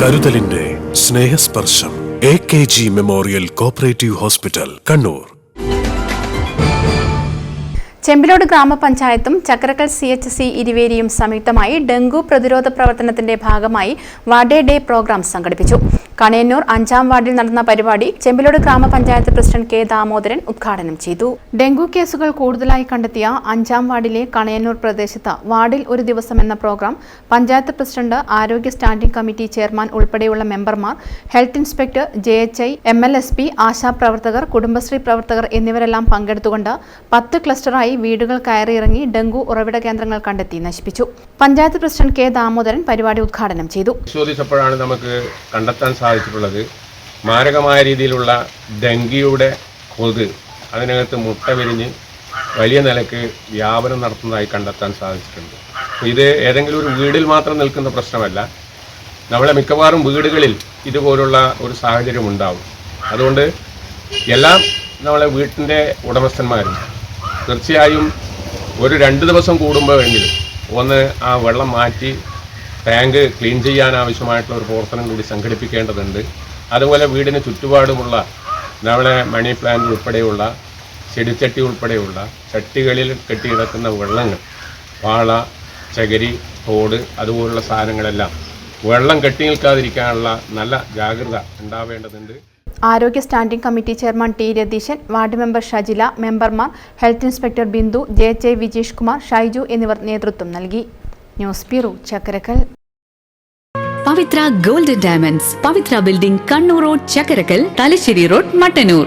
കരുതലിന്റെ Snehasparsham. A K G memorial cooperative hospital Kannur. Chembilode ഗ്രാമപഞ്ചായത്തും Chakkarakkal C H C ഇരുവേരിയും സംയുക്തമായി dengue പ്രതിരോധ പ്രവർത്തനത്തിന്റെ ഭാഗമായി വാഡേ ഡേ പ്രോഗ്രാം സംഘടിപ്പിച്ചു. കണയന്നൂർ അഞ്ചാം വാർഡിൽ നടന്ന പരിപാടി ചെമ്പിലോട് ഗ്രാമപഞ്ചായത്ത് പ്രസിഡന്റ് കെ ദാമോദരൻ ഉദ്ഘാടനം ചെയ്തു. ഡെങ്കു കേസുകൾ കൂടുതലായി കണ്ടെത്തിയ അഞ്ചാം വാർഡിലെ കണയന്നൂർ പ്രദേശത്ത് വാർഡിൽ ഒരു ദിവസം എന്ന പ്രോഗ്രാം പഞ്ചായത്ത് പ്രസിഡന്റ് ആരോഗ്യ സ്റ്റാൻഡിംഗ് കമ്മിറ്റി ചെയർമാൻ ഉൾപ്പെടെയുള്ള മെമ്പർമാർ health inspector J H I M L S P ആശാപ്രവർത്തകർ Kudumbashree പ്രവർത്തകർ എന്നിവരെല്ലാം പങ്കെടുത്തുകൊണ്ട് പത്ത് ക്ലസ്റ്ററായി വീടുകൾ കയറിയിറങ്ങി ഡെങ്കു ഉറവിട കേന്ദ്രങ്ങൾ കണ്ടെത്തി നശിപ്പിച്ചു. പഞ്ചായത്ത് പ്രസിഡന്റ് കെ ദാമോദരൻ പരിപാടി ഉദ്ഘാടനം ചെയ്തു. പരിശോധിച്ചപ്പോഴാണ് നമുക്ക് കണ്ടെത്താൻ സാധിച്ചിട്ടുള്ളത്. മാരകമായ രീതിയിലുള്ള ഡെങ്കിയുടെ കൊത് അതിനകത്ത് മുട്ട വിരിഞ്ഞ് വലിയ നിലയ്ക്ക് വ്യാപനം നടത്തുന്നതായി കണ്ടെത്താൻ സാധിച്ചിട്ടുണ്ട്. ഇത് ഏതെങ്കിലും ഒരു വീടിൽ മാത്രം നിൽക്കുന്ന പ്രശ്നമല്ല. നമ്മളെ മിക്കവാറും വീടുകളിൽ ഇതുപോലുള്ള ഒരു സാഹചര്യം ഉണ്ടാവും. അതുകൊണ്ട് എല്ലാം നമ്മളെ വീട്ടിന്റെ ഉടമസ്ഥന്മാരും തീർച്ചയായും ഒരു രണ്ട് ദിവസം കൂടുമ്പോഴെങ്കിലും ഒന്ന് ആ വെള്ളം മാറ്റി ടാങ്ക് ക്ലീൻ ചെയ്യാൻ ആവശ്യമായിട്ടുള്ള ഒരു പ്രവർത്തനം കൂടി സംഘടിപ്പിക്കേണ്ടതുണ്ട്. അതുപോലെ വീടിന് ചുറ്റുപാടുമുള്ള നമ്മളെ മണി പ്ലാന്റ് ഉൾപ്പെടെയുള്ള ചെടിച്ചട്ടി ഉൾപ്പെടെയുള്ള ചട്ടികളിൽ കെട്ടിയിടക്കുന്ന വെള്ളങ്ങൾ വാള ചകിരി തോട് അതുപോലുള്ള സാധനങ്ങളെല്ലാം വെള്ളം കെട്ടി നിൽക്കാതിരിക്കാനുള്ള നല്ല ജാഗ്രത ഉണ്ടാവേണ്ടതുണ്ട്. ആരോഗ്യ standing committee chairman T Ratheesan ward member Shajila മെമ്പർമാർ health inspector Bindu J J Vijesh Kumar Shaiju എന്നിവർ നേതൃത്വം നൽകി. News bureau Chakkarakkal. Pavithra gold diamonds Pavithra building Kannur road Chakkarakkal Thalassery road Mattannur.